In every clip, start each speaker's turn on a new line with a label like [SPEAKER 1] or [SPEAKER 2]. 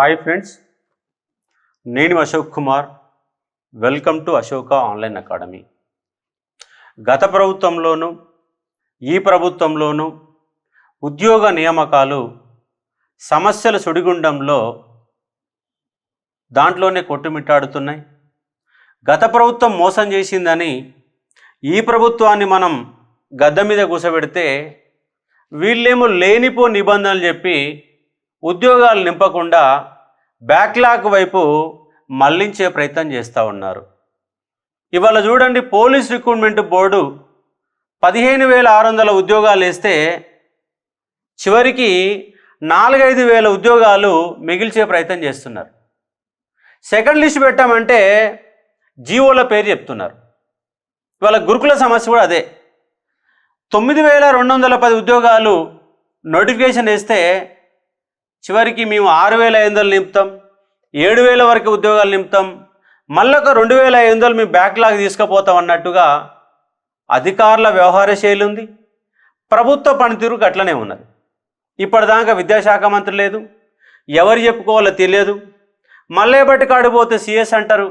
[SPEAKER 1] Hi friends నేను Ashok Kumar. Welcome to Ashoka online academy గత ప్రభుత్వంలోనూ ఈ ప్రభుత్వంలోనూ ఉద్యోగ నియామకాలు సమస్యల సుడిగుండంలో దాంట్లోనే కొట్టుమిట్టాడుతున్నాయి. గత ప్రభుత్వం మోసం చేసిందని ఈ ప్రభుత్వాన్ని మనం గద్ద మీద కూసబెడితే వీళ్ళేమో లేనిపో నిబంధనలు చెప్పి ఉద్యోగాలు నింపకుండా బ్యాక్లాగ్ వైపు మళ్ళించే ప్రయత్నం చేస్తూ ఉన్నారు. ఇవాళ చూడండి పోలీస్ రిక్రూట్మెంట్ బోర్డు పదిహేను వేల ఆరు వందల ఉద్యోగాలు వేస్తే చివరికి నాలుగైదు వేల ఉద్యోగాలు మిగిల్చే ప్రయత్నం చేస్తున్నారు. సెకండ్ లిస్ట్ పెట్టామంటే జీవోల పేరు చెప్తున్నారు. ఇవాళ గురుకుల సమస్య కూడా అదే. తొమ్మిది వేల రెండు వందల పది ఉద్యోగాలు నోటిఫికేషన్ వేస్తే చివరికి మేము ఆరు వేల ఐదు వందలు నింపుతాం ఏడు వేల వరకు ఉద్యోగాలు నింపుతాం మళ్ళొక రెండు వేల ఐదు వందలు మేము బ్యాక్లాగ్ తీసుకుపోతాం అన్నట్టుగా అధికారుల వ్యవహార శైలి ఉంది. ప్రభుత్వ పనితీరు అట్లనే ఉన్నది. ఇప్పటిదాకా విద్యాశాఖ మంత్రి లేదు ఎవరు చెప్పుకోవాలో తెలియదు. మల్లేబట్టి కాడిపోతే సిఎస్ అంటారు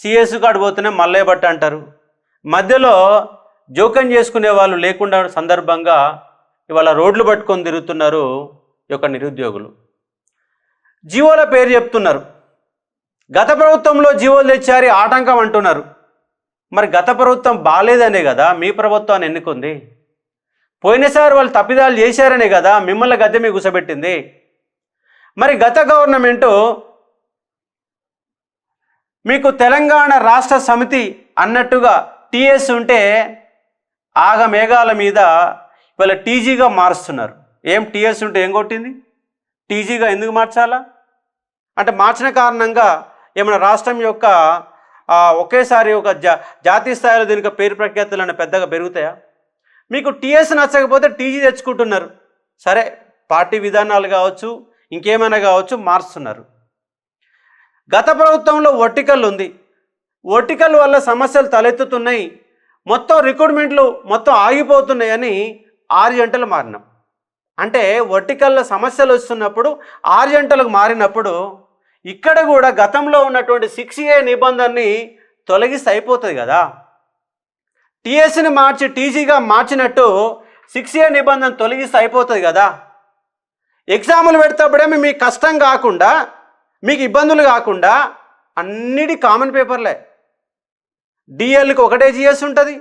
[SPEAKER 1] సిఎస్ కాడిపోతేనే మల్లేబట్టి అంటారు. మధ్యలో జోక్యం చేసుకునే వాళ్ళు లేకుండా సందర్భంగా ఇవాళ రోడ్లు పట్టుకొని తిరుగుతున్నారు యొక్క నిరుద్యోగులు. జీవోల పేరు చెప్తున్నారు. గత ప్రభుత్వంలో జీవోలు తెచ్చారు ఆటంకం అంటున్నారు. మరి గత ప్రభుత్వం బాగాలేదనే కదా మీ ప్రభుత్వాన్ని ఎన్నుకుంది? పోయినసారి వాళ్ళు తప్పిదాలు చేశారనే కదా మిమ్మల్ని గద్దె మీ కూసబెట్టింది మరి గత గవర్నమెంటు మీకు తెలంగాణ రాష్ట్ర సమితి అన్నట్టుగా టీఎస్ ఉంటే ఆగ మేఘాల మీద ఇవాళ టీజీగా మారుస్తున్నారు. ఏం టీఎస్ ఉంటే ఏం కొట్టింది? టీజీగా ఎందుకు మార్చాలా? అంటే మార్చిన కారణంగా ఏమైనా రాష్ట్రం యొక్క ఒకేసారి ఒక జా జాతీయ స్థాయిలో దీనికి పేరు ప్రఖ్యాతులు అనే పెద్దగా పెరుగుతాయా? మీకు టీఎస్ నచ్చకపోతే టీజీ తెచ్చుకుంటున్నారు. సరే పార్టీ విధానాలు కావచ్చు ఇంకేమైనా కావచ్చు మారుస్తున్నారు. గత ప్రభుత్వంలో ఒటికల్ ఉంది. ఒటికల్ వల్ల సమస్యలు తలెత్తుతున్నాయి. మొత్తం రిక్రూట్మెంట్లు మొత్తం ఆగిపోతున్నాయని ఆరు గంటలు మారినాం. అంటే వర్టికల్లో సమస్యలు వస్తున్నప్పుడు ఆర్జెంటలకు మారినప్పుడు ఇక్కడ కూడా గతంలో ఉన్నటువంటి సిక్స్ ఏ నిబంధనని తొలగిస్తే అయిపోతుంది కదా. టీఎస్ని మార్చి టీజీగా మార్చినట్టు సిక్స్ ఏ నిబంధన తొలగిస్తే అయిపోతుంది కదా. ఎగ్జాములు పెడతాప్పుడేమో మీకు కష్టం కాకుండా మీకు ఇబ్బందులు కాకుండా అన్నిటి కామన్ పేపర్లే. డిఎల్కి ఒకటే జిఎస్ ఉంటుంది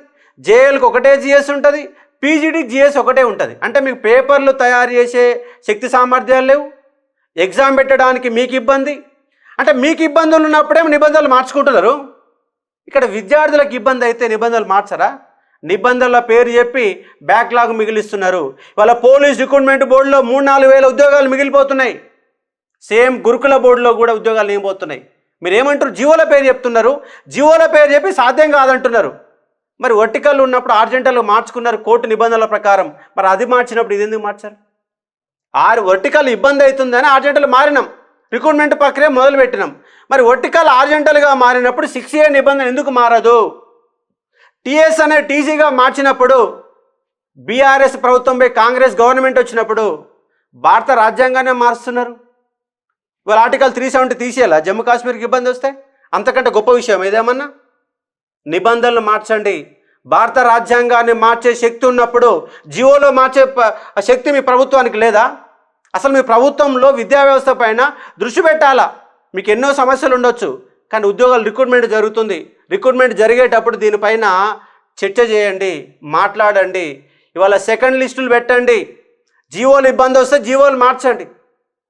[SPEAKER 1] జేఎల్కి ఒకటే జిఎస్ ఉంటుంది పీజీడి జిఎస్ ఒకటే ఉంటుంది. అంటే మీకు పేపర్లు తయారు చేసే శక్తి సామర్థ్యాలు లేవు. ఎగ్జామ్ పెట్టడానికి మీకు ఇబ్బంది. అంటే మీకు ఇబ్బందులు ఉన్నప్పుడే నిబంధనలు మార్చుకుంటున్నారు. ఇక్కడ విద్యార్థులకు ఇబ్బంది అయితే నిబంధనలు మార్చరా? నిబంధనల పేరు చెప్పి బ్యాక్లాగ్ మిగిలిస్తున్నారు. ఇవాళ పోలీస్ రిక్రూట్మెంట్ బోర్డులో మూడు నాలుగు వేల ఉద్యోగాలు మిగిలిపోతున్నాయి. సేమ్ గురుకుల బోర్డులో కూడా ఉద్యోగాలు ఏమిపోతున్నాయి మీరు ఏమంటారు జీవోల పేరు చెప్తున్నారు. జీవోల పేరు చెప్పి సాధ్యం కాదంటున్నారు. మరి వర్టికల్ ఉన్నప్పుడు ఆర్జెంటల్ మార్చుకున్నారు కోర్టు నిబంధనల ప్రకారం. మరి అది మార్చినప్పుడు ఇది ఎందుకు మార్చారు? ఆరు వర్టికల్ ఇబ్బంది అవుతుందని ఆర్జెంటల్ మారినాం. రిక్రూట్మెంట్ ప్రక్రియ మొదలుపెట్టినాం. మరి వర్టికల్ ఆర్జెంటల్గా మారినప్పుడు సిక్స్ ఏ నిబంధన ఎందుకు మారదు? టీఎస్ అనే టీజీగా మార్చినప్పుడు బీఆర్ఎస్ ప్రభుత్వంపై కాంగ్రెస్ గవర్నమెంట్ వచ్చినప్పుడు భారత రాజ్యాంగాన్ని మారుస్తున్నారు. ఇవాళ ఆర్టికల్ త్రీ సెవెంటీ తీసేయాలా? జమ్మూ కాశ్మీర్కి ఇబ్బంది వస్తే? అంతకంటే గొప్ప విషయం ఏదేమన్నా? నిబంధనలు మార్చండి. భారత రాజ్యాంగాన్ని మార్చే శక్తి ఉన్నప్పుడు జియోలో మార్చే శక్తి మీ ప్రభుత్వానికి లేదా? అసలు మీ ప్రభుత్వంలో విద్యా వ్యవస్థ పైన దృష్టి పెట్టాలా? మీకు ఎన్నో సమస్యలు ఉండొచ్చు కానీ ఉద్యోగాలు రిక్రూట్మెంట్ జరుగుతుంది. రిక్రూట్మెంట్ జరిగేటప్పుడు దీనిపైన చర్చ చేయండి మాట్లాడండి. ఇవాళ సెకండ్ లిస్టులు పెట్టండి. జీవోలు ఇబ్బంది వస్తే జీవోలు మార్చండి.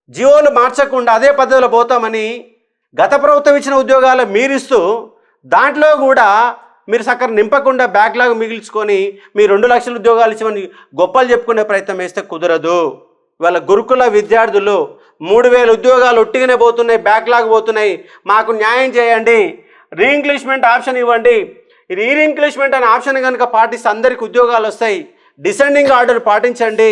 [SPEAKER 1] జీవోలు మార్చకుండా అదే పద్ధతిలో పోతామని గత ప్రభుత్వం ఇచ్చిన ఉద్యోగాలు మీరిస్తూ దాంట్లో కూడా మీరు సక్కర నింపకుండా బ్యాక్లాగ్ మిగిల్చుకొని మీ రెండు లక్షల ఉద్యోగాలు ఇచ్చి గొప్పలు చెప్పుకునే ప్రయత్నం వేస్తే కుదరదు. వాళ్ళ గురుకుల విద్యార్థులు మూడు వేల ఉద్యోగాలు ఒట్టిగానే పోతున్నాయి బ్యాక్లాగ్ పోతున్నాయి. మాకు న్యాయం చేయండి. రీఇంగ్లీష్మెంట్ ఆప్షన్ ఇవ్వండి. ఈ రీఇంగ్లీష్మెంట్ అనే ఆప్షన్ కనుక పాటిస్తే అందరికి ఉద్యోగాలు వస్తాయి. డిసెండింగ్ ఆర్డర్ పాటించండి.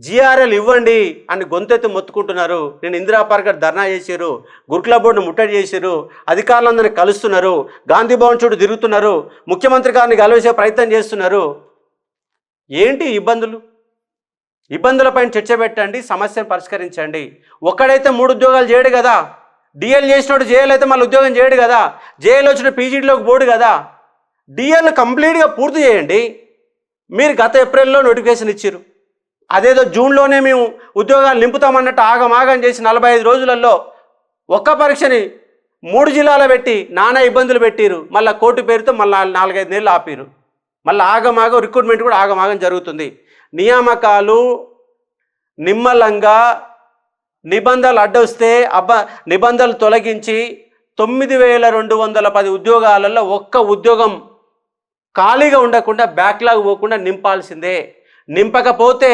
[SPEAKER 1] జిఆర్ఎల్ ఇవ్వండి అని గొంతెత్తి మొత్తుకుంటున్నారు. నేను ఇందిరా పార్క్ ధర్నా చేశారు గురుకుల బోర్డును ముట్టడి చేశారు అధికారులందరినీ కలుస్తున్నారు గాంధీ భవన్ చుట్టూ తిరుగుతున్నారు ముఖ్యమంత్రి గారిని కలవేసే ప్రయత్నం చేస్తున్నారు. ఏంటి ఇబ్బందులు? ఇబ్బందులపైన చర్చ పెట్టండి సమస్యను పరిష్కరించండి. ఒక్కడైతే మూడు ఉద్యోగాలు చేయడు కదా. డిఎల్ చేసినోడు జేఎల్ అయితే మళ్ళీ ఉద్యోగం చేయడు కదా. జేఎల్ వచ్చిన పీజీటీలోకి పోడు కదా. డిఎల్ కంప్లీట్గా పూర్తి చేయండి. మీరు గత ఏప్రిల్లో నోటిఫికేషన్ ఇచ్చారు. అదేదో జూన్లోనే మేము ఉద్యోగాలు నింపుతామన్నట్టు ఆగమాగం చేసి నలభై ఐదు రోజులలో ఒక్క పరీక్షని మూడు జిల్లాలో పెట్టి నానా ఇబ్బందులు పెట్టిరు. మళ్ళీ కోర్టు పేరుతో మళ్ళీ నాలుగైదు నెలలు ఆపిరు. మళ్ళీ ఆగమాగం రిక్రూట్మెంట్ కూడా ఆగమాగం జరుగుతుంది. నియామకాలు నిమ్మలంగా నిబంధనలు అడ్డొస్తే అబ్బ నిబంధనలు తొలగించి తొమ్మిది వేల రెండు వందల పది ఉద్యోగాలలో ఒక్క ఉద్యోగం ఖాళీగా ఉండకుండా బ్యాక్లాగ్ పోకుండా నింపాల్సిందే. నింపకపోతే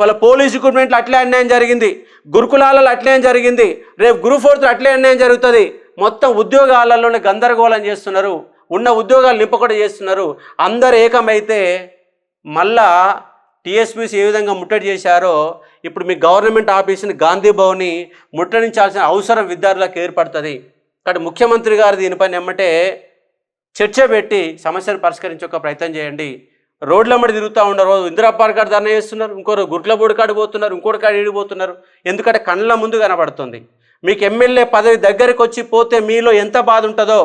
[SPEAKER 1] వాళ్ళ పోలీస్ రిక్రూట్మెంట్లు అట్లే అన్యాయం జరిగింది. గురుకులాలలో అట్లే జరిగింది. రేపు గురు ఫోర్త్ అట్లే అన్యాయం జరుగుతుంది. మొత్తం ఉద్యోగాలలోనే గందరగోళం చేస్తున్నారు. ఉన్న ఉద్యోగాలు నింపకుండా చేస్తున్నారు. అందరు ఏకమైతే మళ్ళా టీఎస్పీసీ ఏ విధంగా ముట్టడి చేశారో ఇప్పుడు మీ గవర్నమెంట్ ఆఫీస్ని గాంధీ భవన్ని ముట్టడించాల్సిన అవసరం విద్యార్థులకు ఏర్పడుతుంది. కాబట్టి ముఖ్యమంత్రి గారు దీనిపైన ఎమ్మటే చర్చ పెట్టి సమస్యను పరిష్కరించే ఒక ప్రయత్నం చేయండి. రోడ్ల తిరుగుతూ ఉన్నారు ఇందిరా పార్క్ కాడ ధర్నా చేస్తున్నారు ఇంకోరు గుట్లబోడి కాడ పోతున్నారు ఇంకోటి కాడ ఇడిపోతున్నారు ఎందుకంటే కళ్ళ ముందు కనబడుతుంది. మీకు ఎమ్మెల్యే పదవి దగ్గరికి వచ్చి పోతే మీలో ఎంత బాధ ఉంటుందో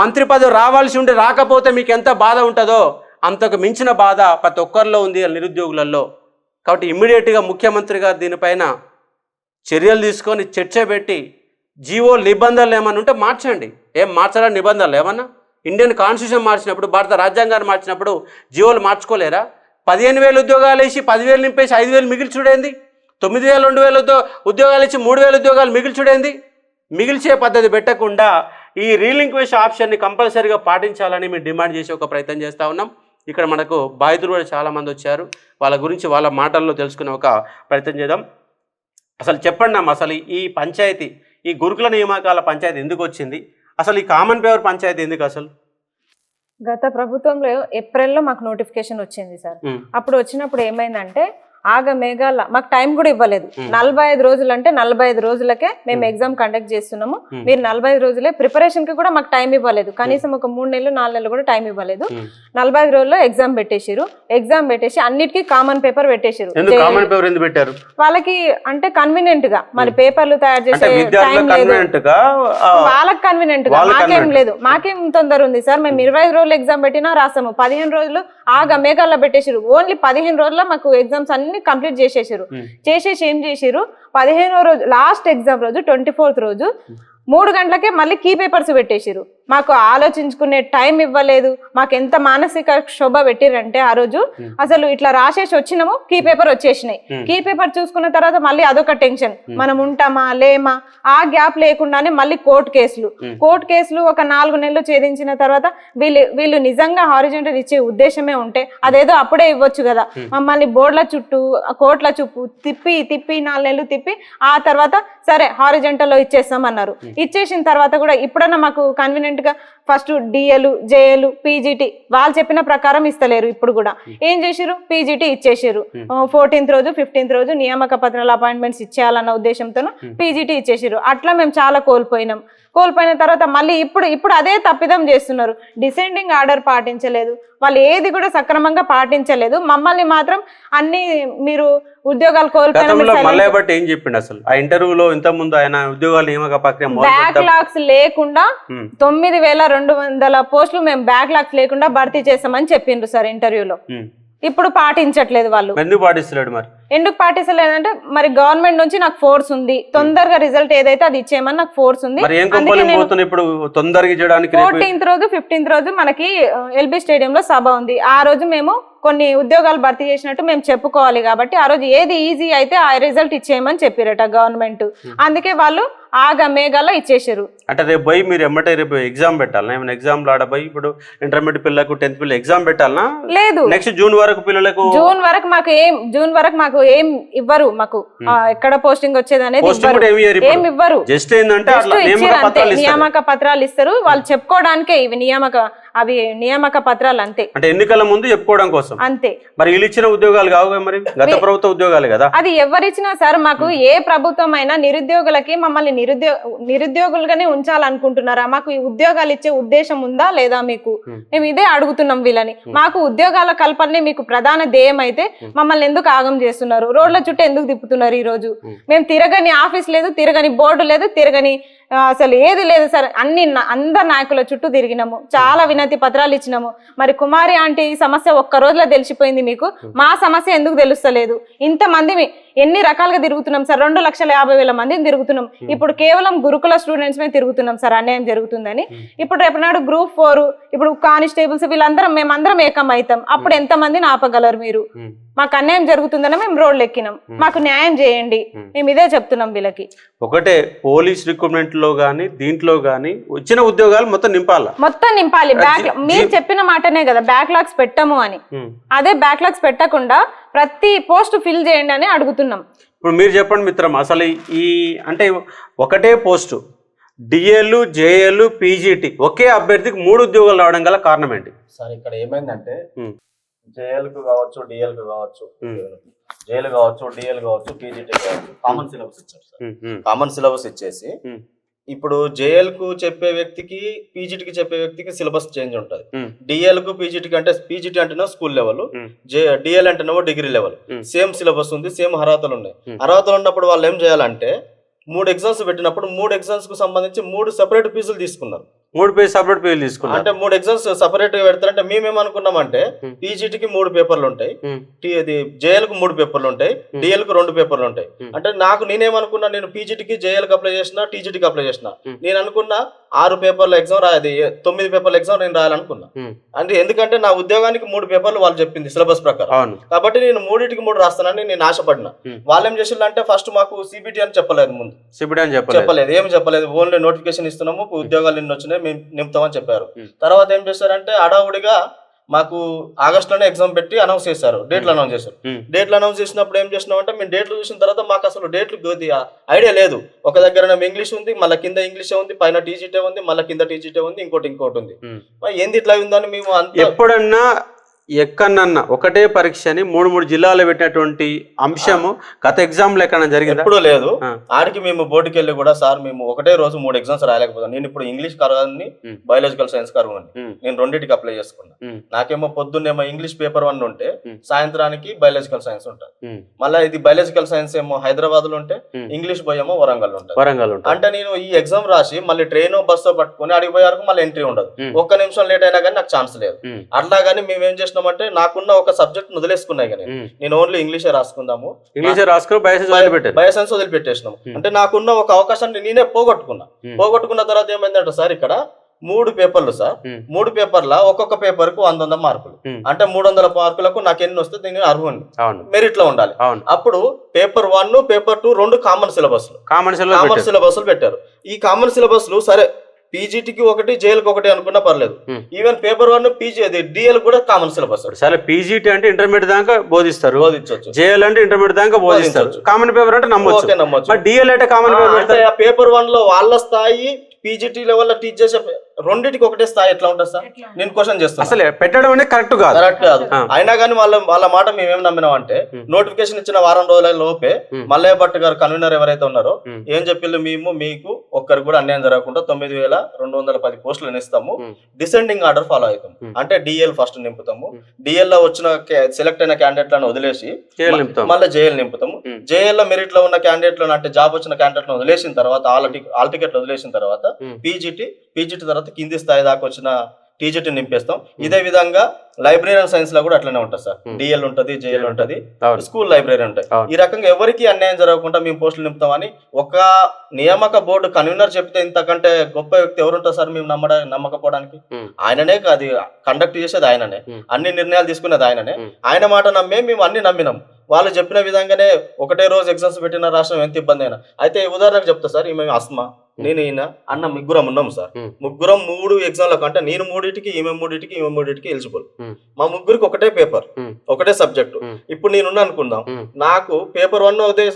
[SPEAKER 1] మంత్రి పదవి రావాల్సి ఉండి రాకపోతే మీకు ఎంత బాధ ఉంటుందో అంతకు మించిన బాధ ప్రతి ఒక్కరిలో ఉంది నిరుద్యోగులలో. కాబట్టి ఇమ్మీడియట్గా ముఖ్యమంత్రి గారు దీనిపైన చర్యలు తీసుకొని చర్చ పెట్టి జీవో నిబంధనలు ఏమన్నా ఉంటే మార్చండి. ఏం మార్చాలని నిబంధనలు ఏమన్నా? ఇండియన్ కాన్స్టిట్యూషన్ మార్చినప్పుడు భారత రాజ్యాంగాన్ని మార్చినప్పుడు జీవోలు మార్చుకోలేరా? పదిహేను వేలు ఉద్యోగాలు వేసి పదివేలు నింపేసి ఐదు వేలు మిగిల్చుడేంది తొమ్మిది వేలు రెండు వేలు ఉద్యోగాలు ఇచ్చి మూడు వేల ఉద్యోగాలు మిగిల్చుడేంది మిగిల్చే పద్ధతి పెట్టకుండా ఈ రీలింక్వేష్ ఆప్షన్ని కంపల్సరీగా పాటించాలని మేము డిమాండ్ చేసి ఒక ప్రయత్నం చేస్తూ ఉన్నాం. ఇక్కడ మనకు బాధితులు కూడా చాలామంది వచ్చారు. వాళ్ళ గురించి వాళ్ళ మాటల్లో తెలుసుకునే ఒక ప్రయత్నం చేద్దాం. అసలు చెప్పండి అమ్మ అసలు ఈ పంచాయతీ ఈ గురుకుల నియామకాల పంచాయతీ ఎందుకు వచ్చింది? అసలు ఈ కామన్ పేపర్ పంచాయతీ ఎందుకు అసలు?
[SPEAKER 2] గత ప్రభుత్వంలో ఏప్రిల్లో మాకు నోటిఫికేషన్ వచ్చింది సార్. అప్పుడు వచ్చినప్పుడు ఏమైందంటే ఆగ మేఘాల మాకు టైం కూడా ఇవ్వలేదు. నలభై ఐదు రోజులు అంటే నలభై ఐదు రోజులకే మేము. ఎగ్జామ్ కండక్ట్ చేస్తున్నాము. మీరు నలభై ఐదు రోజులే ప్రిపరేషన్కి కూడా మాకు టైం ఇవ్వలేదు. కనీసం ఒక మూడు నెలలు నాలుగు నెలలు కూడా టైం ఇవ్వలేదు. నలభై ఐదు రోజుల్లో ఎగ్జామ్ పెట్టేసిరు ఎగ్జామ్ పెట్టేసి అన్నిటికీ కామన్ పేపర్ పెట్టేసిరు వాళ్ళకి అంటే కన్వీనియంట్గా మరి. పేపర్లు తయారు చేసే టైం లేదు. వాళ్ళకి
[SPEAKER 1] కన్వీనియంట్గా
[SPEAKER 2] మాకేం. లేదు. మాకేం తొందర ఉంది సార్. మేము ఇరవై ఐదు రోజులు ఎగ్జామ్ పెట్టినా రాసాము. పదిహేను రోజులు ఆగ మేఘాల్లో పెట్టేసారు ఓన్లీ పదిహేను రోజుల్లో మాకు ఎగ్జామ్స్ అన్ని కంప్లీట్ చేసేసారు. చేసేసి ఏం చేసిరు? పదిహేనో రోజు లాస్ట్ ఎగ్జామ్ రోజు ట్వంటీ ఫోర్త్ రోజు మూడు గంటలకే మళ్ళీ కీ పేపర్స్ పెట్టేసిరు మాకు ఆలోచించుకునే టైం ఇవ్వలేదు మాకు ఎంత మానసిక శోభ పెట్టిరంటే ఆ రోజు
[SPEAKER 1] Hmm.
[SPEAKER 2] అసలు ఇట్లా రాసేసి వచ్చినాము కీ పేపర్ వచ్చేసినాయి
[SPEAKER 1] Hmm.
[SPEAKER 2] కీ పేపర్ చూసుకున్న తర్వాత మళ్ళీ అదొక టెన్షన్
[SPEAKER 1] Hmm.
[SPEAKER 2] మనం ఉంటామా లేమా ఆ గ్యాప్ లేకుండానే మళ్ళీ కోర్టు కేసులు. కోర్టు కేసులు ఒక నాలుగు నెలలు ఛేదించిన తర్వాత వీళ్ళు వీళ్ళు నిజంగా హారిజెంటల్ ఇచ్చే ఉద్దేశమే ఉంటే అదేదో అప్పుడే ఇవ్వచ్చు కదా. మమ్మల్ని బోర్డుల చుట్టూ కోట్ల చుట్టూ తిప్పి తిప్పి నాలుగు నెలలు తిప్పి ఆ తర్వాత సరే హారిజెంటల్లో ఇచ్చేస్తాం అన్నారు
[SPEAKER 1] Hmm.
[SPEAKER 2] ఇచ్చేసిన తర్వాత కూడా ఇప్పుడన్నా మాకు కన్వీనియంట్ గా ఫస్ట్ డిఎలు జేఎలు పీజీటీ వాళ్ళు చెప్పిన ప్రకారం ఇస్తలేరు ఇప్పుడు కూడా. ఏం చేసిరు పీజీటీ ఇచ్చేసారు
[SPEAKER 1] Hmm.
[SPEAKER 2] ఫోర్టీన్త్ రోజు ఫిఫ్టీన్త్ రోజు నియామక పత్రాల అపాయింట్మెంట్స్ ఇచ్చేయాలన్న ఉద్దేశంతో
[SPEAKER 1] Hmm.
[SPEAKER 2] పీజీటీ ఇచ్చేసారు అట్లా మేము చాలా కోల్పోయినాం. కోల్పోయిన తర్వాత మళ్ళీ ఇప్పుడు ఇప్పుడు అదే తప్పిదం చేస్తున్నారు. డిసెండింగ్ ఆర్డర్ పాటించలేదు. వాళ్ళు ఏది కూడా సక్రమంగా పాటించలేదు. మమ్మల్ని మాత్రం అన్ని మీరు ఉద్యోగాలు కోల్పోయిన
[SPEAKER 1] గతంలో మల్లయ్య భట్ ఏం చెప్పిండు అసలు? ఆ ఇంటర్వ్యూలో ఇంత ముందు ఆయన ఉద్యోగాల నియామక ప్రక్రియ మొదలు
[SPEAKER 2] బ్యాక్ లాగ్స్ లేకుండా
[SPEAKER 1] ఉమ్,
[SPEAKER 2] తొమ్మిది వేల రెండు వందల పోస్టులు మేము బ్యాక్ లాగ్స్ లేకుండా భర్తీ చేస్తామని చెప్పిండ్రు సార్ ఇంటర్వ్యూలో.
[SPEAKER 1] ఉమ్.
[SPEAKER 2] ఇప్పుడు పాటించట్లేదు వాళ్ళు.
[SPEAKER 1] ఎందుకు పాటిస్తలేడు మరి?
[SPEAKER 2] ఎందుకు పాటిస్తలేదంటే మరి గవర్నమెంట్ నుంచి నాకు ఫోర్స్ ఉంది. తొందరగా రిజల్ట్ ఏదైతే అది ఇచ్చేయమని నాకు ఫోర్స్ ఉంది.
[SPEAKER 1] ఇప్పుడు? తొందరగా చేయడానికి
[SPEAKER 2] ఫోర్టీన్త్ రోజు ఫిఫ్టీన్త్ రోజు మనకి ఎల్బీ స్టేడియం లో సభ ఉంది. ఆ రోజు మేము కొన్ని ఉద్యోగాలు భర్తీ చేసినట్టు మేము చెప్పుకోవాలి కాబట్టి ఆ రోజు ఏది ఈజీ అయితే ఆ రిజల్ట్ ఇచ్చేయమని చెప్పారట గవర్నమెంట్ అందుకే వాళ్ళు ఆగ మేఘాల్లో ఇచ్చేసారు
[SPEAKER 1] అంటే రేపు పోయి మీరు ఎమ్మటే రేపు ఎగ్జామ్ పెట్టాలనా? ఏమైనా ఎగ్జామ్ లాడ పోయి ఇప్పుడు ఇంటర్మీడియట్ పిల్లలకు టెన్త్ పిల్లలు ఎగ్జామ్ పెట్టాలనా?
[SPEAKER 2] లేదు.
[SPEAKER 1] నెక్స్ట్ జూన్ వరకు పిల్లలకు
[SPEAKER 2] జూన్ వరకు మాకు ఏం జూన్ వరకు మాకు ఏం ఇవ్వరు మాకు. ఆ, ఎక్కడ పోస్టింగ్ వచ్చేది అనేది ఏం ఇవ్వరు.
[SPEAKER 1] జస్ట్ ఏంటంటే నియామక పత్రాలు ఇస్తారు.
[SPEAKER 2] వాళ్ళు చెప్పుకోవడానికే ఇవి నియామక అవి నియామక పత్రాలు అంతే.
[SPEAKER 1] అంటే ఎన్నికల ముందు చెప్పుకోవడం కోసం.
[SPEAKER 2] అంతే.
[SPEAKER 1] మరి వీళ్ళు ఇచ్చిన ఉద్యోగాలు కావు మరి? గత ప్రభుత్వ ఉద్యోగాలు కదా?
[SPEAKER 2] అది ఎవరిచ్చినా సార్ మాకు ఏ ప్రభుత్వం అయినా నిరుద్యోగులకి మమ్మల్ని నిరుద్యో నిరుద్యోగులుగానే ఉంచాలనుకుంటున్నారా? మాకు ఈ ఉద్యోగాలు ఇచ్చే ఉద్దేశం ఉందా లేదా మీకు. మేము ఇదే అడుగుతున్నాం వీళ్ళని. మాకు ఉద్యోగాల కల్పనే మీకు ప్రధాన ధ్యేయం అయితే మమ్మల్ని ఎందుకు ఆగం చేస్తున్నారు? రోడ్ల చుట్టూ ఎందుకు తిప్పుతున్నారు ఈ రోజు. మేము తిరగని ఆఫీస్ లేదు తిరగని బోర్డు లేదు తిరగని అసలు ఏది లేదు సార్. అన్ని అందరు నాయకుల చుట్టూ తిరిగినాము. చాలా వినతి పత్రాలు ఇచ్చినాము. మరి కుమారి ఆంటీ సమస్య ఒక్క రోజులో తెలిసిపోయింది మీకు. మా సమస్య ఎందుకు తెలుస్తలేదు? ఇంతమంది ఎన్ని రకాలుగా తిరుగుతున్నాం సార్? రెండు లక్షల యాభై వేల మందిని తిరుగుతున్నాం. ఇప్పుడు కేవలం గురుకుల స్టూడెంట్స్ మీద తిరుగుతున్నాం సార్ అన్యాయం జరుగుతుందని. ఇప్పుడు రేపు నాడు గ్రూప్ ఫోర్ ఇప్పుడు కానిస్టేబుల్స్ వీళ్ళందరం మేమందరం ఏకం అవుతాం అప్పుడు ఎంత మందిని ఆపగలరు మీరు. మాకు అన్యాయం జరుగుతుందని మేము రోడ్లు ఎక్కినాం. మాకు న్యాయం చేయండి. మేము ఇదే చెప్తున్నాం వీళ్ళకి.
[SPEAKER 1] ఒకటే పోలీస్ రిక్రూట్మెంట్లో గానీ దీంట్లో గానీ వచ్చిన ఉద్యోగాలు మొత్తం నింపాల?
[SPEAKER 2] మొత్తం నింపాలి. బ్యాక్ మీరు చెప్పిన మాటనే కదా బ్యాక్లాగ్స్ పెట్టము అని. అదే బ్యాక్లాగ్స్ పెట్టకుండా ప్రతి పోస్ట్ ఫిల్ చేయండి అని అడుగుతున్నాం
[SPEAKER 1] ఇప్పుడు మీరు చెప్పండి మిత్రం అసలు ఈ అంటే ఒకటే పోస్టు డిఎల్ జేఎల్ పీజీటీ ఒకే అభ్యర్థికి మూడు ఉద్యోగాలు రావడం గల కారణం ఏంటి
[SPEAKER 3] సార్ ఇక్కడ ఏమైందంటే
[SPEAKER 1] ఉమ్.
[SPEAKER 3] జేఎల్కు కావచ్చు డిఎల్కు కావచ్చు. జేఎల్ కావచ్చు డిఎల్ కావచ్చు పీజీటీ కావచ్చు కామన్ సిలబస్ ఇచ్చారు సార్ కామన్ సిలబస్ ఇచ్చేసి. ఇప్పుడు జేఎల్కు చెప్పే వ్యక్తికి పీజీటీకి చెప్పే వ్యక్తికి సిలబస్ చేంజ్ ఉంటుంది. డిఎల్కు పీజీటీకి అంటే పీజీటీ అంటేనో స్కూల్ లెవెల్ డిఎల్ అంటేనేమో డిగ్రీ లెవెల్. సేమ్ సిలబస్ ఉంది సేమ్ అర్హతలు ఉన్నాయి. అర్హతలు ఉన్నప్పుడు వాళ్ళు ఏం చేయాలంటే మూడు ఎగ్జామ్స్ పెట్టినప్పుడు మూడు ఎగ్జామ్స్కు సంబంధించి మూడు సెపరేట్ ఫీజులు తీసుకున్నారు
[SPEAKER 1] మూడు పేజ్ సపరేట్ పేజ్ తీసుకున్నారు
[SPEAKER 3] అంటే మూడు ఎగ్జామ్స్ సెపరేట్గా పెడతారంటే మేమేమనుకున్నామంటే
[SPEAKER 1] Hmm.
[SPEAKER 3] పీజీటీకి మూడు పేపర్లు ఉంటాయి అది జేఎల్కు మూడు పేపర్లు ఉంటాయి. డిఎల్కు రెండు పేపర్లు ఉంటాయి. అంటే నాకు నేనేమనుకున్నా నేను పీజీటీకి జేఎల్కి అప్లై చేసిన టీజీటీకి అప్లై చేసిన. నేను అనుకున్నా ఆరు పేపర్ల ఎగ్జామ్ రాది తొమ్మిది పేపర్ల ఎగ్జామ్ నేను రాయాలనుకున్నా. అంటే ఎందుకంటే నా ఉద్యోగానికి మూడు పేపర్లు వాళ్ళు చెప్పింది సిలబస్ ప్రకారం. కాబట్టి నేను మూడింటికి మూడు రాస్తానని నేను ఆశపడినా. వాళ్ళు ఏం చేసిందంటే ఫస్ట్ మాకు సిబిటి అని చెప్పలేదు ముందు.
[SPEAKER 1] సిబిడి అని చెప్పలేదు.
[SPEAKER 3] చెప్పలేదు. ఏం చెప్పలేదు? ఓన్లీ నోటిఫికేషన్ ఇస్తున్నాము ఉద్యోగాలు నిన్న వచ్చినాయి మేము నింపుతామని చెప్పారు. తర్వాత ఏం చేశారంటే హడావుడిగా మాకు ఆగస్ట్లోనే ఎగ్జామ్ పెట్టి అనౌన్స్ చేశారు. డేట్లు అనౌన్స్ చేశారు. డేట్లు అనౌన్స్ చేసినప్పుడు ఏం చేసినామంటే మేము డేట్లు చూసిన తర్వాత మాకు అసలు డేట్లు ఐడియా లేదు. ఒక దగ్గర ఇంగ్లీష్ ఉంది మళ్ళీ కింద ఇంగ్లీషే ఉంది పైన టీజీటే ఉంది మళ్ళీ కింద టీజీటే ఉంది ఇంకోటి ఇంకోటి ఉంది. ఏంది ఇట్లా ఉందని మేము
[SPEAKER 1] ఎప్పుడన్నా ఎక్కడన్నా ఒకటే పరీక్షని మూడు మూడు జిల్లాలో పెట్టినటువంటి అంశము గత ఎగ్జామ్లో ఎక్కడన్నా జరిగిందా?
[SPEAKER 3] ఎప్పుడూ లేదు. ఆడికి మేము బోర్డుకి వెళ్ళి కూడా సార్ మేము ఒకటే రోజు మూడు ఎగ్జామ్స్ రాయలేకపోతాం నేను ఇప్పుడు English
[SPEAKER 1] Hmm.
[SPEAKER 3] Biological science
[SPEAKER 1] um,
[SPEAKER 3] నేను రెండింటికి అప్లై చేసుకున్నా.
[SPEAKER 1] ఉమ్,
[SPEAKER 3] నాకేమో పొద్దున్నేమో ఇంగ్లీష్ పేపర్ వన్ ఉంటే. సాయంత్రానికి బయాలజికల్ సైన్స్ ఉంటుంది
[SPEAKER 1] ఉమ్,
[SPEAKER 3] మళ్ళీ ఇది బయాలజికల్ సైన్స్ ఏమో హైదరాబాద్లో ఉంటే. ఇంగ్లీష్ బాయ్ ఏమో వరంగల్ ఉంటుంది.
[SPEAKER 1] వరంగల్
[SPEAKER 3] అంటే నేను ఈ ఎగ్జామ్ రాసి మళ్ళీ ట్రైన్ బస్సు పట్టుకొని అడిగి పోయే వరకు మళ్ళీ ఎంట్రీ ఉండదు. ఒక్క నిమిషం లేట్ అయినా కానీ నాకు ఛాన్స్ లేదు. అట్లా కానీ మేము ఏం చేసినామంటే నాకున్న ఒక సబ్జెక్ట్ వదిలేసుకున్నాయి కానీ. నేను ఓన్లీ ఇంగ్లీషే రాసుకుందాము.
[SPEAKER 1] ఇంగ్లీష్ రాసుకుని
[SPEAKER 3] బయోసైన్స్ వదిలిపెట్టేసినాం
[SPEAKER 1] Hmm.
[SPEAKER 3] అంటే నాకున్న ఒక అవకాశాన్ని నేనే పోగొట్టుకున్నా. పోగొట్టుకున్న తర్వాత ఏమైందంటే సార్ ఇక్కడ మూడు పేపర్లు సార్. మూడు పేపర్ల ఒక్కొక్క పేపర్కు వంద వంద మార్కులు. అంటే మూడు వందల మార్కులకు నాకు ఎన్ని వస్తే నేను అర్హుని మెరిట్లో ఉండాలి. అప్పుడు పేపర్ వన్ పేపర్ టూ రెండు common syllabus
[SPEAKER 1] common
[SPEAKER 3] common syllabus పెట్టారు. ఈ కామన్ సిలబస్ సరే పీజీటీకి ఒకటి జైలుకి ఒకటి అనుకున్నా పర్లేదు. ఈవెన్ పేపర్ వన్ పీజీ అది డిఎల్ కూడా కామన్ సిలబస్.
[SPEAKER 1] సరే పీజీటీ అంటే ఇంటర్మీడియట్ దాకా బోధిస్తారు.
[SPEAKER 3] బోధించవచ్చు.
[SPEAKER 1] జేఎల్ అంటే ఇంటర్మీడియట్ దాకా బోధిస్తారు. కామన్ పేపర్ అంటే నమ్మొచ్చు. డిఎల్ అంటే కామన్ పేపర్
[SPEAKER 3] పేపర్ వన్లో వాళ్ళ స్థాయి పీజీటీ లెవెల్ టీచ్ చేసే రెండింటికి ఒకటే స్థాయి ఎట్లా ఉంటుంది సార్ నేను క్వశ్చన్ చేస్తాను
[SPEAKER 1] అసలు పెట్టడం అనేది కరెక్ట్ కాదు
[SPEAKER 3] కరెక్ట్ కాదు. అయినా కానీ వాళ్ళ వాళ్ళ మాట మేమేం నమ్మినాం అంటే. నోటిఫికేషన్ ఇచ్చిన వారం రోజుల లోపే. మల్లయ్య భట్ గారు కన్వీనర్ ఎవరైతే ఉన్నారో. ఏం చెప్పిల్లు మేము మీకు ఒక్కరికి కూడా అన్యాయం జరగకుండా తొమ్మిది వేల రెండు వందల పది పోస్టులు ఇస్తాము. డిసెండింగ్ ఆర్డర్ ఫాలో అవుతాం. అంటే డిఎల్ ఫస్ట్ నింపుతాము. డిఎల్లో వచ్చిన సెలెక్ట్ అయిన క్యాండిడేట్లను వదిలేసి మళ్ళీ జేఎల్ నింపుతాము. జేఎల్లో మెరిట్లో ఉన్న క్యాండిడేట్లను అంటే జాబ్ వచ్చిన క్యాండిడేట్లను వదిలేసిన తర్వాత ఆల్ టిక్ ఆల్ టికెట్లు వదిలేసిన తర్వాత. పీజీటీ పీజీటీ తర్వాత కింది స్థాయి దాకా వచ్చిన టీజీటీ నింపేస్తాం. ఇదే విధంగా లైబ్రరీ సైన్స్లో కూడా అట్లనే ఉంటుంది సార్. డిఎల్ ఉంటది జేఎల్ ఉంటది స్కూల్ లైబ్రరీ ఉంటాయి. ఈ రకంగా ఎవరికి అన్యాయం జరగకుండా మేము పోస్టులు నింపుతామని ఒక నియామక బోర్డు కన్వీనర్ చెప్తే ఇంతకంటే గొప్ప వ్యక్తి ఎవరుంటారు సార్ మేము నమ్మడ నమ్మకపోవడానికి. ఆయననే కాదు కండక్ట్ చేసేది ఆయననే. అన్ని నిర్ణయాలు తీసుకునేది ఆయననే. ఆయన మాట నమ్మే మేము అన్ని నమ్మినాం. వాళ్ళు చెప్పిన విధంగానే ఒకటే రోజు ఎగ్జామ్స్ పెట్టిన రాష్ట్రం ఎంత ఇబ్బంది అయినా. అయితే ఉదాహరణకు చెప్తా సార్ ఈమె అస్మా నేను ఈయన అన్న ముగ్గురం ఉన్నాం సార్. ముగ్గురం మూడు ఎగ్జామ్లకు అంటే నేను మూడింటికి ఈమె మూడింటికి ఈమె మూడింటికి ఎలిజిబుల్. మా ముగ్గురికి ఒకటే పేపర్. ఒకటే సబ్జెక్ట్. ఇప్పుడు నేను అనుకుందాం. నాకు పేపర్ వన్ అదే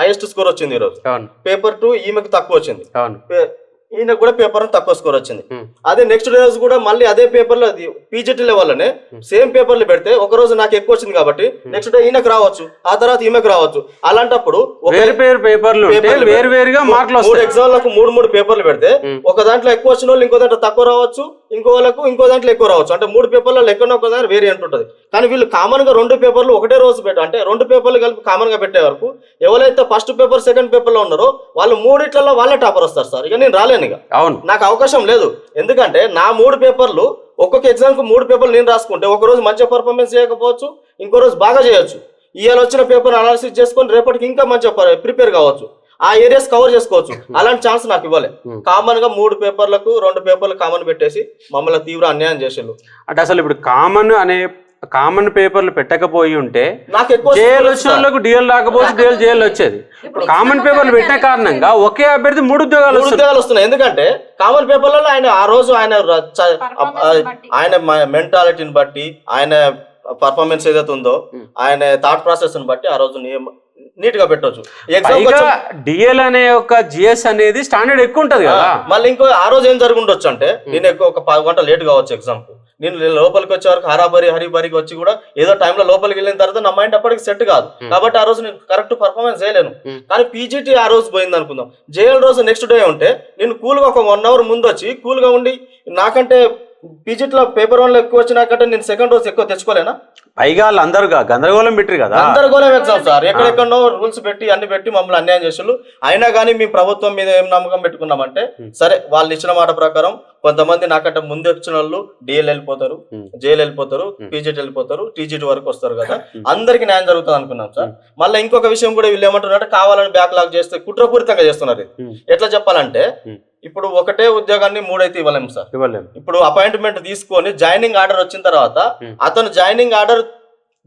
[SPEAKER 3] హైయెస్ట్ స్కోర్ వచ్చింది ఈరోజు పేపర్ టూ ఈమెకి తక్కువ వచ్చింది ఈయన కూడా పేపర్ తక్కువ స్కోర్ వచ్చింది. అదే నెక్స్ట్ రోజు కూడా మళ్ళీ అదే పేపర్లో పీజీటీ లెవెల్లోనే సేమ్ పేపర్లు పెడితే ఒక రోజు నాకు ఎక్కువ వచ్చింది కాబట్టి నెక్స్ట్ డే ఈయనకు రావచ్చు ఆ తర్వాత ఈమెకు రావచ్చు. అలాంటప్పుడు
[SPEAKER 1] పేపర్లు
[SPEAKER 3] మూడు ఎగ్జామ్లకు మూడు మూడు పేపర్లు పెడితే. ఒక దాంట్లో ఎక్కువ వచ్చిన వాళ్ళు ఇంకో దాంట్లో తక్కువ రావచ్చు. ఇంకో వాళ్ళకు ఇంకో దాంట్లో ఎక్కువ రావచ్చు. అంటే మూడు పేపర్లలో ఎక్కడో ఒక దాని వేరియంట్ ఉంటుంది. కానీ వీళ్ళు కామన్గా రెండు పేపర్లు ఒకటే రోజు పెట్ట అంటే రెండు పేపర్లు కలిపి కామన్గా పెట్టే వరకు ఎవరైతే ఫస్ట్ పేపర్ సెకండ్ పేపర్లో ఉన్నారో వాళ్ళు మూడిట్లలో వాళ్ళే టాపర్ వస్తారు సార్. ఇక నేను రాలేను ఇక.
[SPEAKER 1] అవును.
[SPEAKER 3] నాకు అవకాశం లేదు. ఎందుకంటే నా మూడు పేపర్లు ఒక్కొక్క ఎగ్జామ్కు మూడు పేపర్లు నేను రాసుకుంటే ఒక రోజు మంచిగా పర్ఫార్మెన్స్ చేయకపోవచ్చు ఇంకో రోజు బాగా చేయొచ్చు. ఇవాళ వచ్చిన పేపర్ అనాలిసిస్ చేసుకొని రేపటికి ఇంకా మంచిగా ప్రిపేర్ కావచ్చు. ఆ ఏరియాస్ కవర్ చేసుకోవచ్చు అలాంటి ఛాన్స్ నాకు ఇవ్వలే
[SPEAKER 1] Hmm.
[SPEAKER 3] కామన్గా మూడు పేపర్లకు రెండు పేపర్లు కామన్ పెట్టేసి మమ్మల్ని తీవ్ర అన్యాయం చేసిండు
[SPEAKER 1] అంటే అసలు ఇప్పుడు కామన్ అనే కామన్ పేపర్లు పెట్టకపోయి ఉంటే
[SPEAKER 3] నాకు ఎక్కువ
[SPEAKER 1] జేఎల్
[SPEAKER 3] score
[SPEAKER 1] వచ్చిన. వాళ్ళకు డిఎల్ రాకపోతే డిఎల్ జేఎల్ వచ్చేది కామన్ పేపర్లు పెట్టిన కారణంగా ఒకే అభ్యర్థి మూడు ఉద్యోగాలు
[SPEAKER 3] ఉద్యోగాలు వస్తున్నాయి ఎందుకంటే కామన్ పేపర్లలో ఆయన ఆ రోజు ఆయన. ఆయన మెంటాలిటీని బట్టి ఆయన పర్ఫార్మెన్స్ ఏదైతే ఉందో
[SPEAKER 1] Hmm.
[SPEAKER 3] ఆయన థాట్ ప్రాసెస్ని బట్టి ఆ రోజు నీట్గా పెట్టవచ్చు ఎగ్జామ్
[SPEAKER 1] డిఎల్ అనే ఒక జిఎస్ అనేది స్టాండర్డ్ ఎక్కువ ఉంటది కదా.
[SPEAKER 3] మళ్ళీ ఇంకో ఆ రోజు ఏం జరుగుండొచ్చు అంటే నేను ఎక్కువ ఒక పది గంటలు లేట్ కావచ్చు ఎగ్జామ్కు. నేను లోపలికి వచ్చే వరకు హరాబరి హరిబరికి వచ్చి కూడా ఏదో టైంలో లోపలికి వెళ్ళిన తర్వాత నా మైండ్ అప్పటికి సెట్ కాదు. కాబట్టి ఆ రోజు నేను కరెక్ట్ పర్ఫార్మెన్స్ చేయలేను. కానీ పీజీటీ ఆ రోజు పోయింది అనుకుందాం. జేఎల్ రోజు నెక్స్ట్ డే ఉంటే నేను కూల్గా ఒక వన్ అవర్ ముందు వచ్చి కూల్గా ఉండి నాకంటే పీజీటీలో పేపర్ వన్లో ఎక్కువ వచ్చినాకంటే నేను సెకండ్ రోజు ఎక్కువ తెచ్చుకోలేనా
[SPEAKER 1] పైగా వాళ్ళు అందరు గందరగోళం పెట్టారు కదా
[SPEAKER 3] గందరగోళం ఎగ్జామ్ సార్ ఎక్కడెక్కడో రూల్స్ పెట్టి అన్ని పెట్టి మమ్మల్ని అన్యాయం చేసారు అయినా కానీ మీ ప్రభుత్వం మీద ఏం నమ్మకం పెట్టుకున్నామంటే. సరే వాళ్ళు ఇచ్చిన మాట ప్రకారం కొంతమంది నాకంటే ముందు వచ్చిన వాళ్ళు డిఎల్ వెళ్ళిపోతారు. జేఎల్ వెళ్ళిపోతారు. పీజీటీ వెళ్ళిపోతారు టీజీటీ వరకు వస్తారు కదా. అందరికి న్యాయం జరుగుతుంది అనుకున్నాం సార్ మళ్ళీ ఇంకొక విషయం కూడా వీళ్ళు ఏమంటున్నారంటే కావాలని బ్యాక్ లాగ్ చేస్తే కుట్రపూరితంగా చేస్తున్నారు. ఎట్లా చెప్పాలంటే. ఇప్పుడు ఒకటే ఉద్యోగాన్ని మూడైతే ఇవ్వలేము సార్
[SPEAKER 1] ఇవ్వలేము
[SPEAKER 3] ఇప్పుడు అపాయింట్మెంట్ తీసుకొని జాయినింగ్ ఆర్డర్ వచ్చిన తర్వాత. అతను జాయినింగ్ ఆర్డర్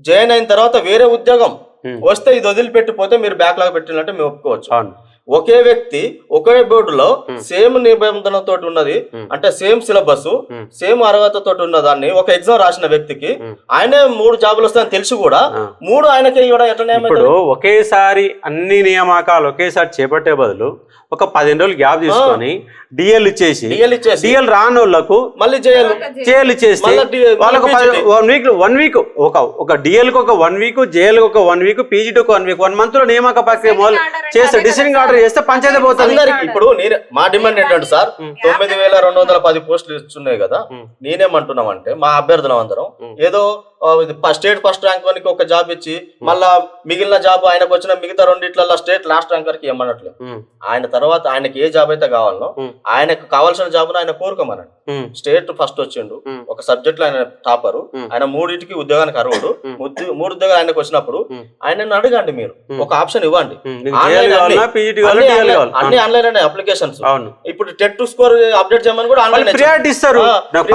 [SPEAKER 3] జాయిన్ అయిన తర్వాత వేరే ఉద్యోగం. వస్తే ఇది వదిలిపెట్టిపోతే మీరు బ్యాక్లాగ్ పెట్టినట్టే మేము ఒప్పుకోవచ్చు ఒకే వ్యక్తి ఒకే బోర్డులో. సేమ్ నిబంధనతో ఉన్నది
[SPEAKER 1] Hmm.
[SPEAKER 3] అంటే సేమ్ సిలబస్. సేమ్ అర్హతతో ఉన్న దాన్ని ఒక ఎగ్జామ్ రాసిన వ్యక్తికి. ఆయనే మూడు జాబులు వస్తాయని తెలిసి కూడా. మూడు ఆయనకే ఇవ్వడం ఎట్లా
[SPEAKER 1] ఇప్పుడు? ఒకేసారి అన్ని నియామకాలు ఒకేసారి చేపట్టే బదులు ఒక పదిహేను రోజులు గ్యాప్ తీసుకొని డిఎల్ ఇచ్చేసి డిఎల్ రాని వాళ్ళకు
[SPEAKER 3] మళ్ళీ
[SPEAKER 1] జేఎల్ వాళ్ళకు. వన్ వీక్ వన్ వీక్ ఒక ఒక డిఎల్కి ఒక వన్ వీక్ జేఎల్కి ఒక వన్ వీక్ పీజీటీ ఒక వన్ వీక్ వన్ మంత్లో నియామక ప్రక్రియ చేస్తే డిసైడింగ్ ఆర్డర్ చేస్తే పంచాయతీ పోతుంది
[SPEAKER 3] అందరికి ఇప్పుడు నేను మా డిమాండ్ ఏంటంటే సార్. తొమ్మిది వేల రెండు వందల పది పోస్టులు ఇస్తున్నాయి కదా. నేనేమంటున్నామంటే మా అభ్యర్థులం అందరం. ఏదో స్టేట్ ఫస్ట్ ర్యాంక్ వానికి ఒక జాబ్ ఇచ్చి మళ్ళా మిగిలిన జాబ్ ఆయనకు వచ్చిన మిగతా రెండిట్లలో స్టేట్ లాస్ట్ ర్యాంకర్కి ఇవ్వమన్నట్లేదు
[SPEAKER 1] ఉమ్,
[SPEAKER 3] ఆయన తర్వాత ఆయనకి ఏ జాబ్ అయితే కావాలనో. ఆయనకు కావాల్సిన జాబ్ ఆయన కోరుకోమనండి స్టేట్ ఫస్ట్ వచ్చిండు. ఒక సబ్జెక్ట్లో ఆయన టాపరు. ఆయన మూడింటికి ఉద్యోగానికి అర్హుడు. మూడు ఉద్యోగాలు ఆయనకు వచ్చినప్పుడు. ఆయనను అడగండి మీరు. ఒక ఆప్షన్ ఇవ్వండి. అన్ని- ఆన్లైన్- అనే అప్లికేషన్స్
[SPEAKER 1] అవును.
[SPEAKER 3] ఇప్పుడు టెట్ టు స్కోర్ అప్డేట్ చేయమని కూడా
[SPEAKER 1] వాళ్ళు
[SPEAKER 3] ఆన్లైన్
[SPEAKER 1] ప్రియారిటీ ఇస్తారు.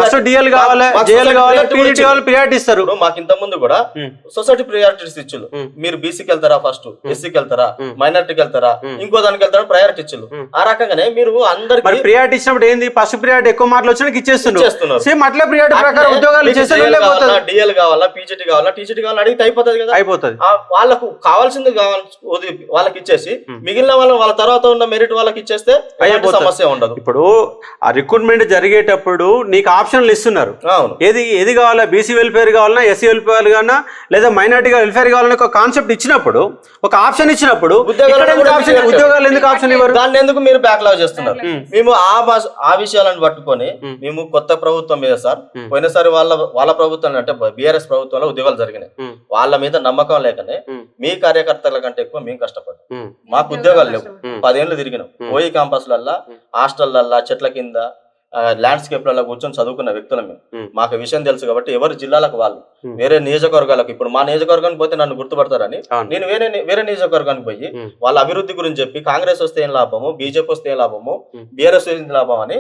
[SPEAKER 1] ఫస్ట్ డిఎల్ కావాలి
[SPEAKER 3] మాకు- మాకు
[SPEAKER 1] జేఎల్
[SPEAKER 3] society
[SPEAKER 1] కావాలి
[SPEAKER 3] priority
[SPEAKER 1] పీజీటీ
[SPEAKER 3] ఇచ్చింది.
[SPEAKER 1] కావాలి ప్రియారిటీ ఇస్తారు.
[SPEAKER 3] ఇప్పుడు మాకు ఇంత ముందు కూడా సొసైటీ ప్రియారిటీస్
[SPEAKER 1] Hmm.
[SPEAKER 3] మీరు బీసీకి వెళ్తారా ఫస్ట్ ఎస్సీకి వెళ్తారా. మైనార్టీకి వెళ్తారా. ఇంకో దానికి వెళ్తారా ప్రయారిటీ
[SPEAKER 1] Hmm.
[SPEAKER 3] ఆ రకంగానే మీరు
[SPEAKER 1] మరి
[SPEAKER 3] అందరికి
[SPEAKER 1] ప్రియారిటీ ఇచ్చినప్పుడు ఏంది? ఫస్ట్ ప్రియారిటీ ఎక్కువ మార్కులు వచ్చినా ఇచ్చేస్తున్నారు. సేమ్ అట్లే ప్రియారిటీ ప్రకారం ఉద్యోగాలు
[SPEAKER 3] డిఎల్ కావాలా పీజీటీ కావాలా టీజీటీ కావాలా అడిగితే అయిపోతుంది కదా
[SPEAKER 1] అయిపోతుంది
[SPEAKER 3] ఆ వాళ్ళకు కావాల్సింది కావాలి వాళ్ళకి ఇచ్చేసి. మిగిలిన వాళ్ళ వాళ్ళ తర్వాత ఉన్న మెరిట్ వాళ్ళకి ఇచ్చేస్తే. సమస్య ఉండదు
[SPEAKER 1] ఇప్పుడు ఆ రిక్రూట్మెంట్ జరిగేటప్పుడు నీకు ఆప్షన్లు ఇస్తున్నారు
[SPEAKER 3] అవును
[SPEAKER 1] ఏది ఏది కావాలా బీసీ వెల్ఫేర్ కావాలన్నా ఎస్సీ వెల్ఫేర్ కావాలన్నా లేదా మైనార్టీ వెల్ఫేర్ కావాలన్నా ఒక కాన్సెప్ట్ ఇచ్చినప్పుడు ఒక ఆప్షన్ ఇచ్చినప్పుడు
[SPEAKER 3] ఉద్యోగాలు
[SPEAKER 1] ఎందుకు ఆప్షన్
[SPEAKER 3] మీరు
[SPEAKER 1] ఉద్యోగాలు ఎందుకు ఆప్షన్ ఇవ్వరు
[SPEAKER 3] దాన్ని ఎందుకు మీరు బ్యాక్లాగ్ చేస్తున్నారు. మేము ఆ భాష- ఆ విషయాలను పట్టుకొని. మేము కొత్త ప్రభుత్వం మీద సార్. పోయినసారి వాళ్ళ వాళ్ళ ప్రభుత్వం అంటే బీఆర్ఎస్ ప్రభుత్వంలో ఉద్యోగాలు జరిగినాయి. వాళ్ళ మీద నమ్మకం లేకనే. మీ కార్యకర్తల కంటే ఎక్కువ మేము కష్టపడ్డాం మాకు ఉద్యోగాలు లేవు పదేళ్ళు తిరిగినాం. ఓయి క్యాంపస్లల్లా. హాస్టల్లల్లా చెట్ల కింద ల్యాండ్స్కేప్లలో కూర్చొని చదువుకున్న వ్యక్తులం మేము. మాకు విషయం తెలుసు కాబట్టి ఎవరి జిల్లాలకు వాళ్ళు. వేరే నియోజకవర్గాలకు ఇప్పుడు మా నియోజకవర్గానికి పోతే నన్ను గుర్తుపడతారని. నేను వేరే వేరే నియోజకవర్గానికి పోయి. వాళ్ళ అభివృద్ధి గురించి చెప్పి కాంగ్రెస్ వస్తే ఏం లాభము బీజేపీ వస్తే ఏం లాభము. బీఆర్ఎస్ ఏం లాభం అని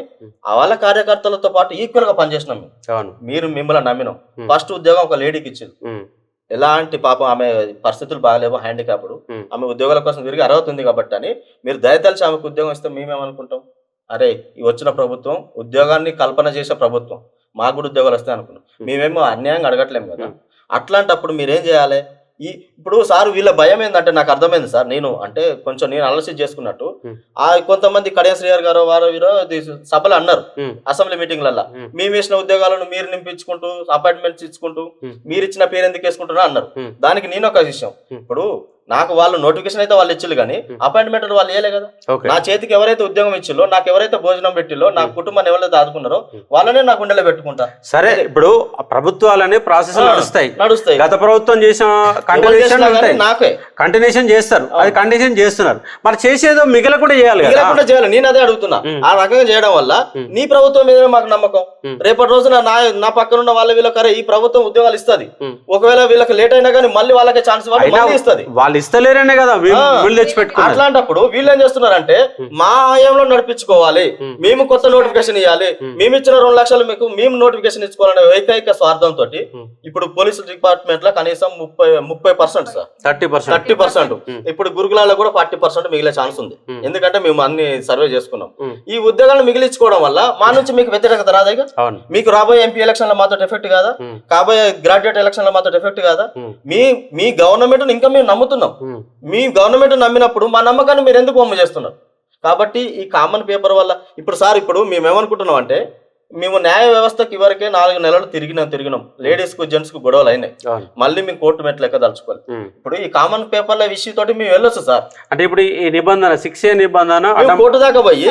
[SPEAKER 3] వాళ్ళ కార్యకర్తలతో పాటు ఈక్వల్గా పనిచేసినాం మీరు మిమ్మల్ని నమ్మినాం. ఫస్ట్ ఉద్యోగం ఒక లేడీకి ఇచ్చింది ఎలాంటి పాపం ఆమె పరిస్థితులు బాగాలేవు హ్యాండిక్యాప్డ్. ఆమె ఉద్యోగాల కోసం తిరిగి అర్హత ఉంది కాబట్టి అని మీరు దయతలిచి ఆమెకు ఉద్యోగం ఇస్తే మేమేమనుకుంటాం అరే ఈ వచ్చిన ప్రభుత్వం ఉద్యోగాన్ని కల్పన చేసే ప్రభుత్వం మాకు కూడా ఉద్యోగాలు వస్తాయి అనుకున్నాం. మేమేమో అన్యాయంగా అడగట్లేము కదా. అట్లాంటప్పుడు మీరేం చేయాలి ఈ ఇప్పుడు సార్ వీళ్ళ భయం ఏంటంటే నాకు అర్థమైంది సార్ నేను అంటే కొంచెం నేను అనాలిసిస్ చేసుకున్నట్టు. ఆ కొంతమంది కడియం శ్రీహర్ గారు వారు వీరో సభలు అన్నారు అసెంబ్లీ మీటింగ్లల్లో. మేము వేసిన ఉద్యోగాలను మీరు నింపించుకుంటూ అపాయింట్మెంట్స్ ఇచ్చుకుంటూ. మీరు ఇచ్చిన పేరు ఎందుకు వేసుకుంటున్నా అన్నారు. దానికి నేను ఒక విషయం. ఇప్పుడు నాకు వాళ్ళు నోటిఫికేషన్ అయితే వాళ్ళు ఇచ్చిల్లు కానీ. అపాయింట్మెంట్ వాళ్ళు ఇవ్వలే కదా. నా చేతికి ఎవరైతే ఉద్యోగం ఇచ్చిల్లో నాకు ఎవరైతే భోజనం పెట్టిల్లో నా. కుటుంబాన్ని ఎవరైతే ఆదుకున్నారో. వాళ్ళనే నా గుండెలో పెట్టుకుంటా.
[SPEAKER 1] సరే ఇప్పుడు ప్రభుత్వాలనే ప్రాసెస్ నడుస్తాయి.
[SPEAKER 3] నడుస్తాయి.
[SPEAKER 1] గత ప్రభుత్వం చేసిన
[SPEAKER 3] నాకే.
[SPEAKER 1] కంటిన్యూషన్ చేస్తారు అది కంటిన్యూషన్ చేస్తున్నారు మరి చేసేదో మిగల కూడా చేయాలి
[SPEAKER 3] మిగలకుండా చేయాలి నేను అదే అడుగుతున్నా. ఆ రకంగా చేయడం వల్ల. నీ ప్రభుత్వం మీద మాకు నమ్మకం. రేపటి రోజున నా నా పక్కన ఉన్న వాళ్ళ వీళ్ళ కరే ఈ ప్రభుత్వం ఉద్యోగాలు ఇస్తది. ఒకవేళ వీళ్ళకి లేట్ అయినా కానీ మళ్ళీ వాళ్ళకే ఛాన్స్ వాళ్ళు ఇస్తది
[SPEAKER 1] వాళ్ళు ఇస్తలేరనే కదా వీళ్ళు తెచ్చి పెట్టుకున్నారు
[SPEAKER 3] అట్లాంటప్పుడు వీళ్ళు ఏం చేస్తున్నారంటే. మా హయాంలో నడిపించుకోవాలి. మేము కొత్త నోటిఫికేషన్ ఇవ్వాలి. మేము ఇచ్చిన రెండు లక్షలు మీకు మేము నోటిఫికేషన్ ఇచ్చుకోవాలనే ఏకైక స్వార్థంతో
[SPEAKER 1] Hmm.
[SPEAKER 3] ఇప్పుడు పోలీసు డిపార్ట్మెంట్లో కనీసం ముప్పై ముప్పై percent sir
[SPEAKER 1] thirty percent
[SPEAKER 3] thirty percent.
[SPEAKER 1] Hmm.
[SPEAKER 3] ఇప్పుడు గురుకులాల్లో కూడా ఫార్టీ పర్సెంట్ మిగిలే ఛాన్స్ ఉంది.
[SPEAKER 1] Hmm.
[SPEAKER 3] ఎందుకంటే మేము అన్ని సర్వే చేసుకున్నాం.
[SPEAKER 1] Hmm.
[SPEAKER 3] ఈ ఉద్యోగాలను మిగిలించుకోవడం వల్ల మా నుంచి మీకు వ్యతిరేకత
[SPEAKER 1] అవును.
[SPEAKER 3] మీకు రాబోయే ఎంపీ ఎలక్షన్లో మాతో ఎఫెక్ట్ కాదా కాబోయే గ్రాడ్యుయేట్ ఎలక్షన్లో మాతో ఎఫెక్ట్ కాదా మీ మీ గవర్నమెంట్ ఇంకా మేము నమ్ముతున్నాం. మీ గవర్నమెంట్ నమ్మినప్పుడు మా నమ్మకాన్ని మీరు ఎందుకు బొమ్మ చేస్తున్నారు? కాబట్టి ఈ కామన్ పేపర్ వల్ల ఇప్పుడు సార్ ఇప్పుడు మేము ఏమనుకుంటున్నాం అంటే మేము న్యాయ వ్యవస్థకి ఇవరకే నాలుగు నెలలు తిరిగినాం తిరిగినాం. లేడీస్కు జెంట్స్కు గొడవలు అయినాయి. మళ్ళీ మేము కోర్టు మెట్లు లెక్క దలుచుకోవాలి
[SPEAKER 1] ఉమ్.
[SPEAKER 3] ఇప్పుడు ఈ కామన్ పేపర్ల విషయం తోటి మేము వెళ్ళొచ్చు సార్.
[SPEAKER 1] అంటే ఇప్పుడు ఈ నిబంధన శిక్ష నిబంధన
[SPEAKER 3] కోర్టు దాకా పోయి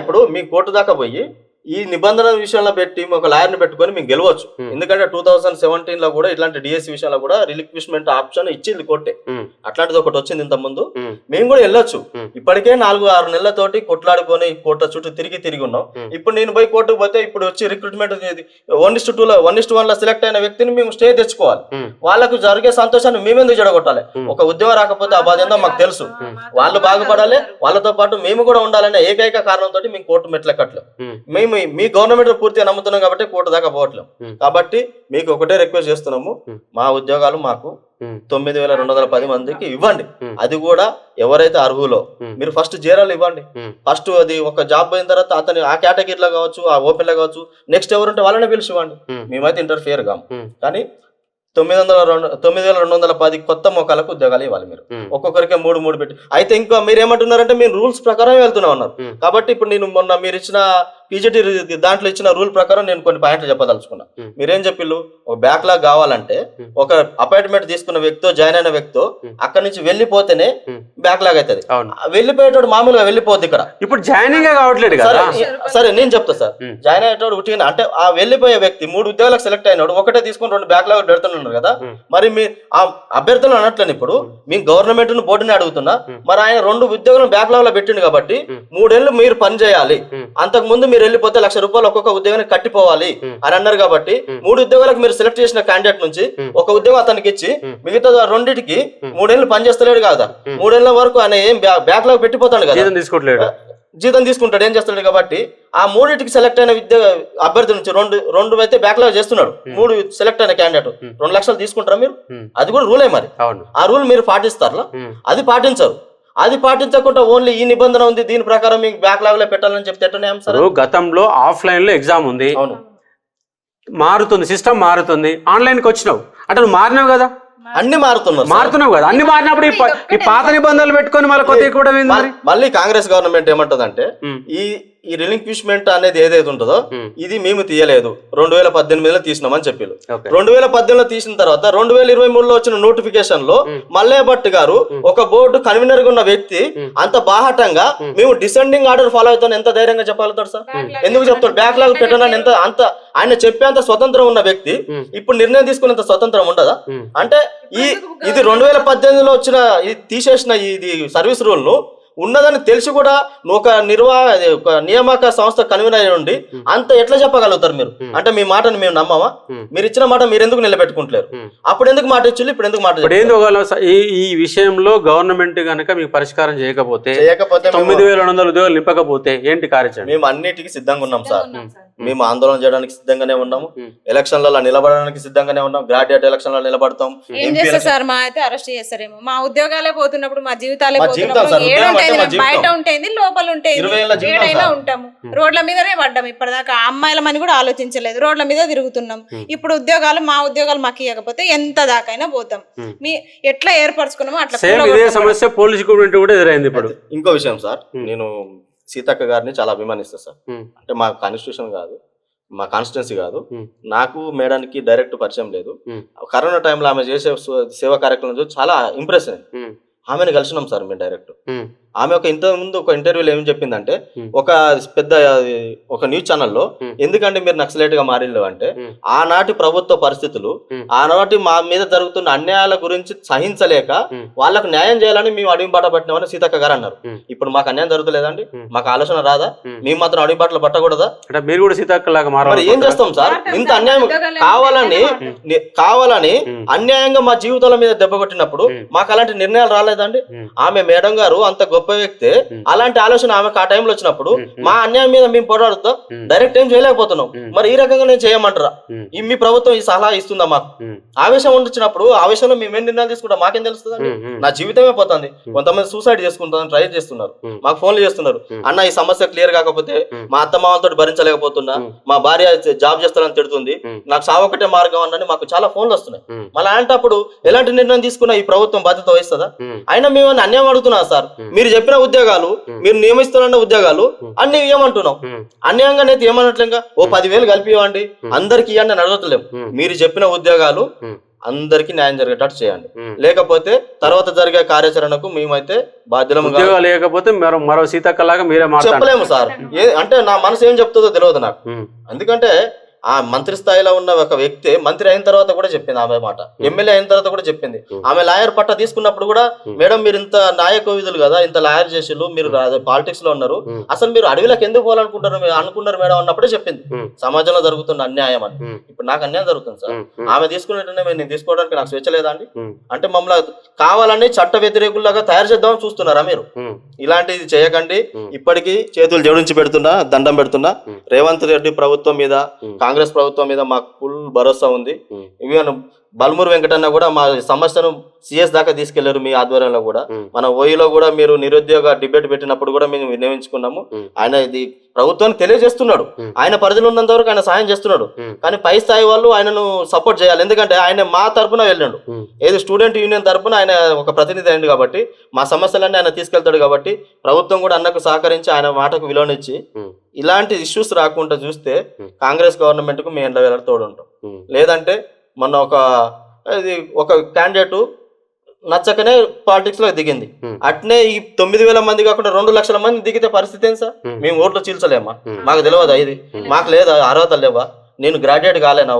[SPEAKER 3] ఇప్పుడు మీ కోర్టు దాకా పోయి ఈ నిబంధన విషయంలో పెట్టి ఒక లాయర్ని పెట్టుకొని మేము గెలవచ్చు. ఎందుకంటే టూ థౌసండ్ సెవెంటీన్లో కూడా ఇట్లాంటి డిఎస్సి విషయంలో కూడా రిలిక్విష్మెంట్ ఆప్షన్ ఇచ్చింది కోర్టే. అట్లాంటిది ఒకటి వచ్చింది ఇంత ముందు మేము కూడా వెళ్ళొచ్చు. ఇప్పటికే నాలుగు ఆరు నెలలతోటి కొట్లాడుకొని కోర్టు చుట్టూ తిరిగి తిరిగి ఉన్నాం. ఇప్పుడు నేను పోయి కోర్టుకు పోతే ఇప్పుడు వచ్చి రిక్రూట్మెంట్ వన్ ఇస్ టూ లో వన్ ఇస్ వన్లో సెలెక్ట్ అయిన వ్యక్తిని మేము స్టే తెచ్చుకోవాలి. వాళ్ళకు జరిగే సంతోషాన్ని మేమెందుకు జడగొట్టాలి. ఒక ఉద్యోగం రాకపోతే ఆ బాధ ఏందో మాకు తెలుసు. వాళ్ళు బాగుపడాలి వాళ్ళతో పాటు మేము కూడా ఉండాలనే ఏకైక కారణంతో మేము కోర్టు మెట్లెక్కట్లేం
[SPEAKER 1] ఉమ్,
[SPEAKER 3] మేము మీ గవర్నమెంట్ పూర్తిగా నమ్ముతున్నాం కాబట్టి కోర్టు దాకా పోవట్లేం
[SPEAKER 1] Hmm.
[SPEAKER 3] కాబట్టి మీకు ఒకటే రిక్వెస్ట్ చేస్తున్నాము. మా ఉద్యోగాలు మాకు తొమ్మిది వేల రెండు వందల పది మందికి ఇవ్వండి. అది కూడా ఎవరైతే అర్హులో. మీరు ఫస్ట్ జీరాలు ఇవ్వండి. ఫస్ట్ అది ఒక జాబ్ పోయిన తర్వాత అతని ఆ కేటగిరీలో కావచ్చు ఆ ఓపెన్లో కావచ్చు నెక్స్ట్ ఎవరుంటే వాళ్ళనే పిలిచి ఇవ్వండి
[SPEAKER 1] ఉమ్,
[SPEAKER 3] మేమైతే ఇంటర్ఫియర్ కాము.
[SPEAKER 1] ఉమ్,
[SPEAKER 3] కానీ తొమ్మిది వందల రెండు తొమ్మిది వేల రెండు వందల పది కొత్త మొక్కలకు ఉద్యోగాలు ఇవ్వాలి మీరు. ఒక్కొక్కరికి మూడు మూడు పెట్టి. అయితే ఇంకా మీరు ఏమంటున్నారంటే మీరు రూల్స్ ప్రకారం వెళ్తున్నా ఉన్నారు. కాబట్టి ఇప్పుడు నేను మొన్న మీరు ఇచ్చిన పీజీటీ దాంట్లో ఇచ్చిన రూల్ ప్రకారం నేను కొన్ని పాయింట్లు చెప్పదలుచుకున్నా. మీరేం చెప్పిల్లు ఒక బ్యాక్లాగ్ కావాలంటే. ఒక అపాయింట్మెంట్ తీసుకున్న వ్యక్తితో జాయిన్ అయిన వ్యక్తితో. అక్కడి నుంచి వెళ్ళిపోతేనే. బ్యాక్లాగ్ అవుతుంది వెళ్ళిపోయేటోడు మామూలుగా వెళ్ళిపోద్ది ఇక్కడ
[SPEAKER 1] ఇప్పుడు జాయినింగ్ కావట్లేదు
[SPEAKER 3] సరే నేను చెప్తా సార్. జాయిన్ అయ్యేటోడు ఉట్టిగా అంటే ఆ వెళ్ళిపోయే వ్యక్తి మూడు ఉద్యోగాలకు సెలెక్ట్ అయినాడు ఒకటే తీసుకొని రెండు బ్యాక్లాగ్ పెడుతున్నారు కదా. మరి మీ ఆ అభ్యర్థులు అనట్లేను ఇప్పుడు మీ గవర్నమెంట్ బోర్డుని అడుగుతున్నా. మరి ఆయన రెండు ఉద్యోగులను బ్యాక్లాగ్లో పెట్టిండు కాబట్టి. మూడేళ్ళు మీరు పని చేయాలి. అంతకు ముందు మీరు వెళ్ళిపోతే లక్ష రూపాయలు ఒక్కొక్క ఉద్యోగానికి కట్టిపోవాలి. అని అన్నారు కాబట్టి. మూడు ఉద్యోగాలకు మీరు సెలెక్ట్ చేసిన క్యాండిడేట్ నుంచి. ఒక ఉద్యోగం అతనికి ఇచ్చి. మిగతా రెండింటికి
[SPEAKER 1] ఉమ్.
[SPEAKER 3] మూడేళ్ళు పని చేస్తలేడు కదా. మూడేళ్ళ వరకు ఆయన ఏం బ్యాక్లాగ్ పెట్టిపోతాడు కదా
[SPEAKER 1] జీతం తీసుకోవట్లేడు
[SPEAKER 3] జీతం తీసుకుంటాడు ఏం చేస్తాడు కాబట్టి ఆ మూడింటికి సెలెక్ట్ అయిన విద్య అభ్యర్థి నుంచి రెండు రెండు అయితే బ్యాక్లాగ్ చేస్తున్నాడు మూడు సెలెక్ట్ అయిన క్యాండిడేట్. రెండు లక్షలు తీసుకుంటారా మీరు అది కూడా రూలే మరి ఆ రూల్ మీరు పాటిస్తారా అది పాటించరు అది పాటించకుండా ఓన్లీ ఈ నిబంధన ఉంది దీని ప్రకారం మీకు బ్యాక్లాగ్లో పెట్టాలని చెప్తే ఎట్లా సార్
[SPEAKER 1] గతంలో ఆఫ్లైన్లో ఎగ్జామ్ ఉంది.
[SPEAKER 3] అవును.
[SPEAKER 1] మారుతుంది సిస్టమ్ మారుతుంది. ఆన్లైన్కి వచ్చినావు. అంటే నువ్వు మారినావు కదా?
[SPEAKER 3] అన్ని మారుతున్నారు సార్.
[SPEAKER 1] మారుతున్నావు కదా? అన్ని మారినప్పుడు ఈ పాత నిబంధనలు పెట్టుకొని మళ్ళీ కూడా మరి?
[SPEAKER 3] మళ్ళీ- కాంగ్రెస్ గవర్నమెంట్ ఏమంటదంటే ఈ ఈ రిలింక్విష్మెంట్ అనేది ఏదైతే ఉంటుందో ఇది మేము తీయలేదు. రెండు వేల పద్దెనిమిదిలో తీసినామని చెప్పారు రెండు వేల పద్దెనిమిదిలో తీసిన తర్వాత రెండు వేల ఇరవై మూడులో వచ్చిన
[SPEAKER 1] నోటిఫికేషన్లో.
[SPEAKER 3] మల్లయ్య భట్ గారు ఒక బోర్డు కన్వీనర్గా ఉన్న వ్యక్తి. అంత బాహటంగా మేము. డిసెండింగ్ ఆర్డర్ ఫాలో అవుతాను ఎంత ధైర్యంగా చెప్పగలుగుతాడు సార్? ఎందుకు చెప్తాడు? బ్యాక్లాగ్ పెట్టడానికి ఎంత అంత ఆయన చెప్పేంత స్వతంత్రం ఉన్న వ్యక్తి. ఇప్పుడు నిర్ణయం తీసుకునేంత స్వతంత్రం ఉండదా? అంటే ఈ ఇది రెండు వేల పద్దెనిమిదిలో వచ్చిన ఈ తీసేసిన ఇది సర్వీస్ రూల్ను ఉన్నదని తెలిసి కూడా ఒక నిర్వా నియామక సంస్థ కన్వీనర్ అయి ఉండి అంత ఎట్లా చెప్పగలుగుతారు మీరు. అంటే మీ మాటను మేము నమ్మమా
[SPEAKER 1] Hmm.
[SPEAKER 3] మీరు ఇచ్చిన మాట మీరు ఎందుకు నిలబెట్టుకుంటలేరు. అప్పుడు ఎందుకు మాట ఇచ్చి ఇప్పుడు ఎందుకు మాట
[SPEAKER 1] ఈ ఈ విషయంలో గవర్నమెంట్ గనక మీకు పరిష్కారం చేయకపోతే
[SPEAKER 3] చేయకపోతే మేము-
[SPEAKER 1] తొమ్మిది వేల రెండు వందల ఉద్యోగాలు నింపకపోతే ఏంటి కార్యాచరణ
[SPEAKER 3] మేము అన్నిటికీ సిద్ధంగా ఉన్నాం సార్. మేము ఆందోళన చేయడానికి సిద్ధంగానే ఉన్నాము. ఎలక్షన్లలో నిలబడడానికి సిద్ధంగానే ఉన్నాం. గ్రాడ్యుయేట్ ఎలక్షన్లో నిలబడతాం.
[SPEAKER 2] ఏం చేస్తారు
[SPEAKER 3] ఎలక్షన్-
[SPEAKER 2] సార్? మా అయితే అరెస్ట్ చేస్తారేమో. మా ఉద్యోగాలే పోతున్నప్పుడు మా జీవితాలే పోతున్నప్పుడు. బయట ఉంటేంది లోపల ఉంటేంది. ఏడైనా
[SPEAKER 3] సార్.
[SPEAKER 2] ఉంటాము. రోడ్ల మీదనే పడ్డాం ఇప్పటిదాకా. అమ్మాయిలమని కూడా ఆలోచించలేదు. రోడ్ల మీద తిరుగుతున్నాం. ఇప్పుడు ఉద్యోగాలు మా ఉద్యోగాలు మాకు ఇవ్వకపోతే ఎంత దాకైనా పోతాం. మీ ఎట్లా ఏర్పరచుకున్నామో అట్లా.
[SPEAKER 1] సమస్య పోలీస్ కూడా ఎదురైంది ఇప్పుడు.
[SPEAKER 3] ఇంకో విషయం సార్. నేను సీతక్క గారిని చాలా అభిమానిస్తా సార్. అంటే మా కాన్స్టిట్యూషన్ కాదు మా కాన్స్టిట్యున్సీ కాదు. నాకు మేడానికి డైరెక్ట్ పరిచయం లేదు. కరోనా టైంలో ఆమె చేసే సేవా కార్యక్రమం చూసి చాలా ఇంప్రెస్ అయింది. ఆమెను కలిసినాం సార్ మేము డైరెక్ట్. ఆమె ఒక ఇంత ముందు ఒక ఇంటర్వ్యూలో ఏం చెప్పిందంటే. ఒక పెద్ద ఒక న్యూస్ ఛానల్లో. ఎందుకంటే మీరు నక్సలైట్గా మారిల్లు అంటే. ఆనాటి ప్రభుత్వ పరిస్థితులు. ఆనాటి మా మీద జరుగుతున్న అన్యాయాల గురించి సహించలేక. వాళ్ళకు న్యాయం చేయాలని మేము అడిగి బాట పట్టినామని సీతక్క గారు అన్నారు. ఇప్పుడు మాకు అన్యాయం జరుగుతలేదండి. మాకు ఆలోచన రాదా. మేము మాత్రం అడిగి బాటలు పట్టకూడదా
[SPEAKER 1] అంటే మీరు కూడా సీతాక్కలాగా
[SPEAKER 3] మరి
[SPEAKER 1] మారాలి
[SPEAKER 3] ఏం చేస్తాం సార్ ఇంత అన్యాయం కావాలని కావాలని. అన్యాయంగా మా జీవితాల మీద దెబ్బ కొట్టినప్పుడు. మాకు అలాంటి నిర్ణయాలు రాలేదండి. ఆమె మేడం గారు అంత గొప్ప వ్యక్తి
[SPEAKER 1] ఉమ్.
[SPEAKER 3] అలాంటి ఆలోచన ఆమెకు ఆ టైంలో వచ్చినప్పుడు. మా అన్యాయం మీద మేము పోరాడుతాం. డైరెక్ట్ ఏం చేయలేకపోతున్నాం. మరి ఈ రకంగా నేను చేయమంటారా మీ ప్రభుత్వం ఈ సలహా ఇస్తుందా మాకు. ఆవేశం వచ్చినప్పుడు ఆవేశంలో మేమేం నిర్ణయాలు తీసుకుంటాం మాకేం తెలుస్తుంది. నా జీవితమే పోతుంది కొంతమంది సూసైడ్ చేసుకుంటారని ట్రై చేస్తున్నారు. మాకు ఫోన్లు చేస్తున్నారు. అన్న ఈ సమస్య క్లియర్ కాకపోతే. మా అత్త మామలతో భరించలేకపోతున్నా. మా భార్య జాబ్ చేస్తానని తిడుతుంది. నాకు సావు ఒకటే మార్గం అని మాకు చాలా ఫోన్లు వస్తున్నాయి. మళ్ళీ అలాంటప్పుడు ఎలాంటి నిర్ణయం తీసుకున్నా ఈ ప్రభుత్వం బాధ్యత వహిస్తుందా. అయినా మేము అన్యాయం అడుగుతున్నా సార్. మీరు చెప్పిన ఉద్యోగాలు. మీరు నియమిస్తున్న ఉద్యోగాలు. అన్ని ఇవ్వమంటున్నాం. అన్యాయంగా అయితే ఏమన్నట్లేగా ఓ పదివేలు కలిపి ఇవ్వండి అందరికి ఇవ్వండి అని అడగట్లేము. మీరు చెప్పిన ఉద్యోగాలు. అందరికి న్యాయం జరిగేటట్టు చేయండి. లేకపోతే తర్వాత జరిగే కార్యాచరణకు మేమైతే.
[SPEAKER 1] ఉద్యోగాలు లేకపోతే మరో మరో సీతక్కలాగా మీరే మాట్లాడారు
[SPEAKER 3] చెప్పలేము సార్ అంటే నా మనసు ఏం చెప్తుందో తెలియదు నాకు. ఎందుకంటే ఆ మంత్రి స్థాయిలో ఉన్న ఒక వ్యక్తి మంత్రి అయిన తర్వాత కూడా చెప్పింది ఆమె మాట ఎమ్మెల్యే అయిన తర్వాత కూడా చెప్పింది ఆమె లాయర్ పట్ట తీసుకున్నప్పుడు కూడా మేడం మీరు ఇంత నాయక విధులు కదా ఇంత లాయర్ చేసిళ్ళు మీరు పాలిటిక్స్లో ఉన్నారు. అసలు మీరు అడవిలోకి ఎందుకు పోవాలనుకుంటారు అనుకున్నారు మేడం అన్నప్పుడే చెప్పింది. సమాజంలో జరుగుతున్న అన్యాయం అని. ఇప్పుడు నాకు అన్యాయం జరుగుతుంది సార్. ఆమె తీసుకున్నట్టు నేను తీసుకోవడానికి నాకు స్వేచ్ఛ లేదా అండి. అంటే మమ్మల్ని కావాలని చట్ట వ్యతిరేకుల్లాగా తయారు చేద్దామని చూస్తున్నారా మీరు. ఇలాంటిది చేయకండి. ఇప్పటికీ చేతులు జోడించి పెడుతున్నా దండం పెడుతున్నా. రేవంత్ రెడ్డి ప్రభుత్వం మీద. కాంగ్రెస్ ప్రభుత్వం మీద మాకు ఫుల్ భరోసా ఉంది. ఈవెన్ బల్మూరు వెంకటన్న కూడా మా సమస్యను సిఎస్ దాకా తీసుకెళ్ళారు మీ ఆధ్వర్యంలో కూడా. మన ఓయిలో కూడా మీరు నిరుద్యోగ డిబేట్ పెట్టినప్పుడు కూడా మేము వినియోగించుకున్నాము. ఆయన ఇది ప్రభుత్వాన్ని తెలియజేస్తున్నాడు. ఆయన పరిధిలో ఉన్నంత వరకు ఆయన సాయం చేస్తున్నాడు. కానీ పై స్థాయి వాళ్ళు ఆయనను సపోర్ట్ చేయాలి ఎందుకంటే ఆయన మా తరపున వెళ్ళాడు. ఏది స్టూడెంట్ యూనియన్ తరపున ఆయన ఒక ప్రతినిధి అయింది కాబట్టి మా సమస్యలన్నీ ఆయన తీసుకెళ్తాడు కాబట్టి ప్రభుత్వం కూడా అన్నకు సహకరించి ఆయన మాటకు విలువనిచ్చి. ఇలాంటి ఇష్యూస్ రాకుండా చూస్తే. కాంగ్రెస్ గవర్నమెంట్కు మీ ఎండ వేల తోడు ఉంటాం
[SPEAKER 1] ఉమ్.
[SPEAKER 3] లేదంటే మొన్న ఒక ఇది ఒక క్యాండిడేట్ నచ్చకనే పాలిటిక్స్లో దిగింది. అట్నే ఈ తొమ్మిది వేల మంది కాకుండా రెండు లక్షల మంది దిగితే పరిస్థితి ఏం సార్. మేము ఓట్లు చీల్చలేమా. మాకు తెలియదా ఇది? మాకు లేదా? అర్హత లేవా? నేను గ్రాడ్యుయేట్ కాలేనా?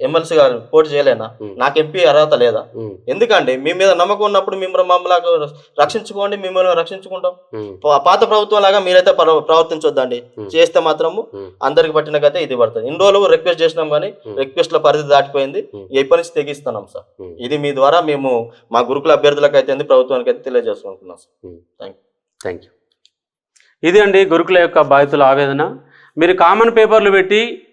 [SPEAKER 3] ఎమ్మెల్సీ పోటీ చేయలేనా. నాకు ఎంపీ అర్హత లేదా. ఎందుకండి? మీ మీద నమ్మకం ఉన్నప్పుడు మిమ్మల్ని మమ్మల్ని రక్షించుకోండి మిమ్మల్ని రక్షించుకుంటాం. పాత ప్రభుత్వం లాగా మీరైతే ప్రవ- ప్రవర్తించొద్దండి. చేస్తే మాత్రము. అందరికి పట్టిన గతే ఇది పడుతుంది. ఇన్ని రోజులు రిక్వెస్ట్ చేసినాం కానీ. రిక్వెస్ట్లో పరిధి దాటిపోయింది. ఎప్పటి నుంచి తెగిస్తున్నాం సార్. ఇది మీ ద్వారా మేము మా గురుకుల అభ్యర్థులకు అయితే ప్రభుత్వానికి అయితే తెలియజేసుకుంటున్నాం సార్.
[SPEAKER 1] థ్యాంక్ యూ ఇది అండి గురుకుల యొక్క బాధితుల ఆవేదన. మీరు కామన్ పేపర్లు పెట్టి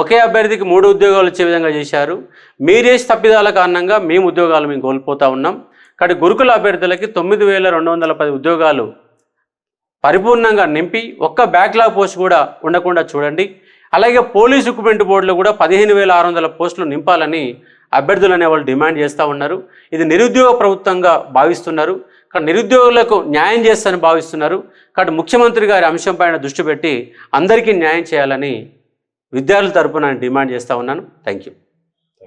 [SPEAKER 1] ఒకే అభ్యర్థికి మూడు ఉద్యోగాలు వచ్చే విధంగా చేశారు. మీరేసి తప్పిదాల కారణంగా మేము ఉద్యోగాలు మేము కోల్పోతూ ఉన్నాం. కాబట్టి గురుకుల అభ్యర్థులకి తొమ్మిది వేల రెండు వందల పది ఉద్యోగాలు పరిపూర్ణంగా నింపి ఒక్క బ్యాక్లాగ్ పోస్ట్ కూడా ఉండకుండా చూడండి. అలాగే పోలీస్ రిక్రూట్మెంట్ బోర్డులో కూడా పదిహేను వేల ఆరు వందల పోస్టులు నింపాలని అభ్యర్థులు అనేవాళ్ళు డిమాండ్ చేస్తూ ఉన్నారు. ఇది నిరుద్యోగ ప్రభుత్వంగా భావిస్తున్నారు. కానీ నిరుద్యోగులకు న్యాయం చేస్తారని భావిస్తున్నారు. కాబట్టి ముఖ్యమంత్రి గారి అంశం పైన దృష్టి పెట్టి అందరికీ న్యాయం చేయాలని విద్యార్థుల తరపున నేను డిమాండ్ చేస్తూ ఉన్నాను. Thank you